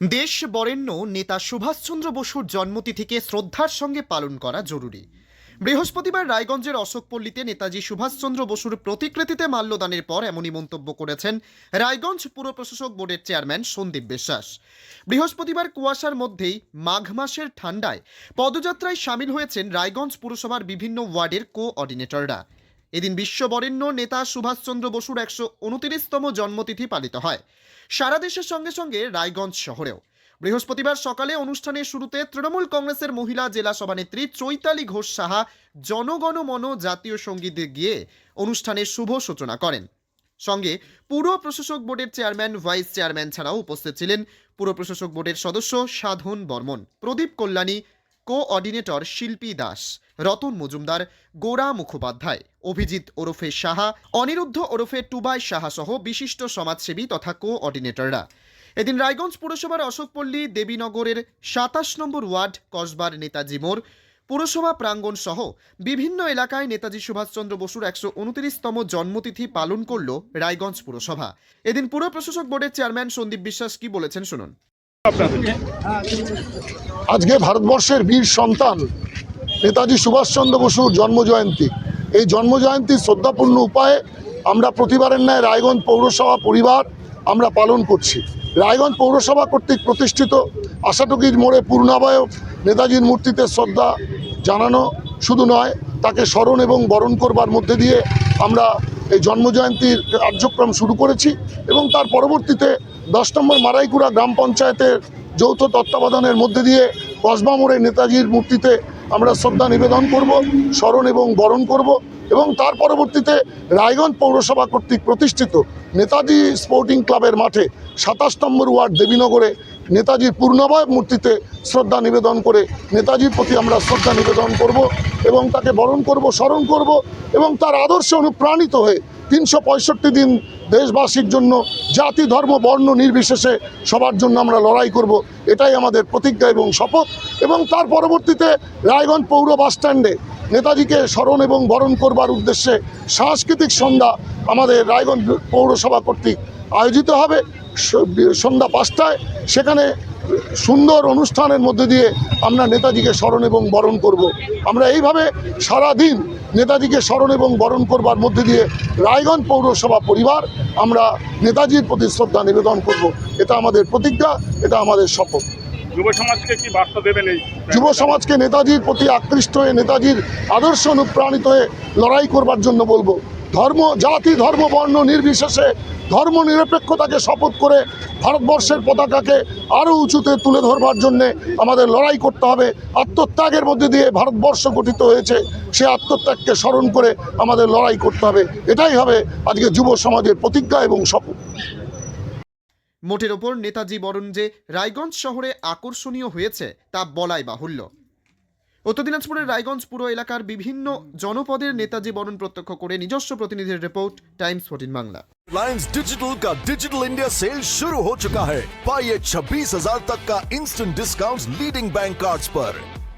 দেশ বরেণ্য নেতা সুভাষচন্দ্র বসুর জন্মতিথিকে শ্রদ্ধার সঙ্গে পালন করা জরুরি। বৃহস্পতিবার রায়গঞ্জের অশোকপল্লীতে নেতাজি সুভাষচন্দ্র বসুর প্রতিকৃতিতে মাল্যদানের পর এমনই মন্তব্য করেছেন রায়গঞ্জ পুর প্রশাসক বোর্ডের চেয়ারম্যান সন্দীপ বিশ্বাস। বৃহস্পতিবার কুয়াশার মধ্যেই মাঘ মাসের ঠান্ডায় পদযাত্রায় সামিল হয়েছেন রায়গঞ্জ পুরসভার বিভিন্ন ওয়ার্ডের কোঅর্ডিনেটররা। এদিন বিশ্ববরেণ্য নেতা সুভাষচন্দ্র বসুর একশো উনতিরিশতম জন্মতিথি পালিত হয়। সারা দেশের সঙ্গে সঙ্গে রায়গঞ্জ শহরেও। বৃহস্পতিবার সকালে অনুষ্ঠানের শুরুতে তৃণমূল কংগ্রেসের মহিলা জেলা সভানেত্রী চৈতালি ঘোষ সাহা জনগণ মন জাতীয় সঙ্গীতে গিয়ে অনুষ্ঠানের শুভ সূচনা করেন। সঙ্গে পুর প্রশাসক বোর্ডের চেয়ারম্যান, ভাইস চেয়ারম্যান ছাড়াও উপস্থিত ছিলেন পুর প্রশাসক বোর্ডের সদস্য সাধন বর্মন, প্রদীপ কল্যাণী কোঅর্ডিনেটর শিল্পী দাস, রতন মজুমদার, গোরা মুখোপাধ্যায়, অভিজিৎ ওরফে সাহা, অনিরুদ্ধ ওরফে টুবাই সাহা সহ বিশিষ্ট সমাজসেবী তথা কোঅর্ডিনেটররা। এদিন রায়গঞ্জ পুরসভার অশোকপল্লী দেবীনগরের সাতাশ নম্বর ওয়ার্ড কসবার নেতাজি মোড়, পুরসভা প্রাঙ্গণ সহ বিভিন্ন এলাকায় নেতাজি সুভাষচন্দ্র বসুর একশো উনত্রিশতম জন্মতিথি পালন করল রায়গঞ্জ পুরসভা। এদিন পুর প্রশাসক বোর্ডের চেয়ারম্যান সন্দীপ বিশ্বাস কি বলেছেন শুনুন। আজকে ভারতবর্ষের বীর সন্তান নেতাজি সুভাষচন্দ্র বসুর জন্মজয়ন্তী। এই জন্মজয়ন্তী শ্রদ্ধাপূর্ণ উপায়ে আমরা প্রতিবারের ন্যায় রায়গঞ্জ পৌরসভা পরিবার আমরা পালন করছি। রায়গঞ্জ পৌরসভা কর্তৃক প্রতিষ্ঠিত আশাটুকির মোড়ে পূর্ণাবয়ব নেতাজির মূর্তিতে শ্রদ্ধা জানানো শুধু নয়, তাকে স্মরণ এবং বরণ করবার মধ্যে দিয়ে আমরা এই জন্মজয়ন্তীর কার্যক্রম শুরু করেছি এবং তার পরবর্তীতে দশ নম্বর মারাইকুড়া গ্রাম পঞ্চায়েতের যৌথ তত্ত্বাবধানের মধ্যে দিয়ে কসবা মোড়ে নেতাজির মূর্তিতে আমরা শ্রদ্ধা নিবেদন করব, স্মরণ এবং বরণ করব এবং তার পরবর্তীতে রায়গঞ্জ পৌরসভা কর্তৃক প্রতিষ্ঠিত নেতাজি স্পোর্টিং ক্লাবের মাঠে সাতাশ নম্বর ওয়ার্ড দেবীনগরে নেতাজির পূর্ণবয় মূর্তিতে শ্রদ্ধা নিবেদন করে নেতাজির প্রতি আমরা শ্রদ্ধা নিবেদন করব এবং তাকে বরণ করব, স্মরণ করব এবং তার আদর্শে অনুপ্রাণিত হয়ে তিনশো পঁয়ষট্টি দিন দেশবাসীর জন্য জাতি, ধর্ম, বর্ণ নির্বিশেষে সবার জন্য আমরা লড়াই করব। এটাই আমাদের প্রতিজ্ঞা এবং শপথ এবং তার পরবর্তীতে রায়গঞ্জ পৌর বাসস্ট্যান্ডে নেতাজিকে স্মরণ এবং বরণ করবার উদ্দেশ্যে সাংস্কৃতিক সন্ধ্যা আমাদের রায়গঞ্জ পৌরসভা কর্তৃক আয়োজিত হবে সন্ধ্যা পাঁচটায় সেখানে সুন্দর অনুষ্ঠানের মধ্যে দিয়ে আমরা নেতাজিকে স্মরণ এবং বরণ করব। আমরা এইভাবে সারা দিন নেতাজিকে স্মরণ এবং বরণ করবার মধ্যে দিয়ে রায়গঞ্জ পৌরসভা পরিবার আমরা নেতাজির প্রতি শ্রদ্ধা নিবেদন করব। এটা আমাদের প্রতিজ্ঞা, এটা আমাদের শপথ যুব সমাজকে কি বার্তা দেবেন এই যুব সমাজকে নেতাজির প্রতি আকৃষ্ট হয়ে, নেতাজির আদর্শ অনুপ্রাণিত হয়ে লড়াই করবার জন্য বলব। ধর্ম, জাতি, ধর্ম, বর্ণ নির্বিশেষে ধর্ম নিরপেক্ষতাকে শপথ করে ভারতবর্ষের পতাকাকে আরও উঁচুতে তুলে ধরবার জন্যে আমাদের লড়াই করতে হবে। আত্মত্যাগের মধ্যে দিয়ে ভারতবর্ষ গঠিত হয়েছে, সে আত্মত্যাগকে স্মরণ করে আমাদের লড়াই করতে হবে। এটাই হবে আজকে যুব সমাজের প্রতিজ্ঞা এবং শপথ। মোটের ওপর নেতাজি বরণ যে রায়গঞ্জ শহরে আকর্ষণীয় হয়েছে তা বলাই বাহুল্য উত্তর দিনাজপুরের রায়গঞ্জ পুরো এলাকার বিভিন্ন জনপদের নেতাজি বরণ প্রত্যক্ষ করে নিজস্ব প্রতিনিধির report Times fourteen Bangla Reliance digital का डिजिटल इंडिया सेल शुरू हो चुका है पाइए छब्बीस हजार तक का instant discount leading bank cards पर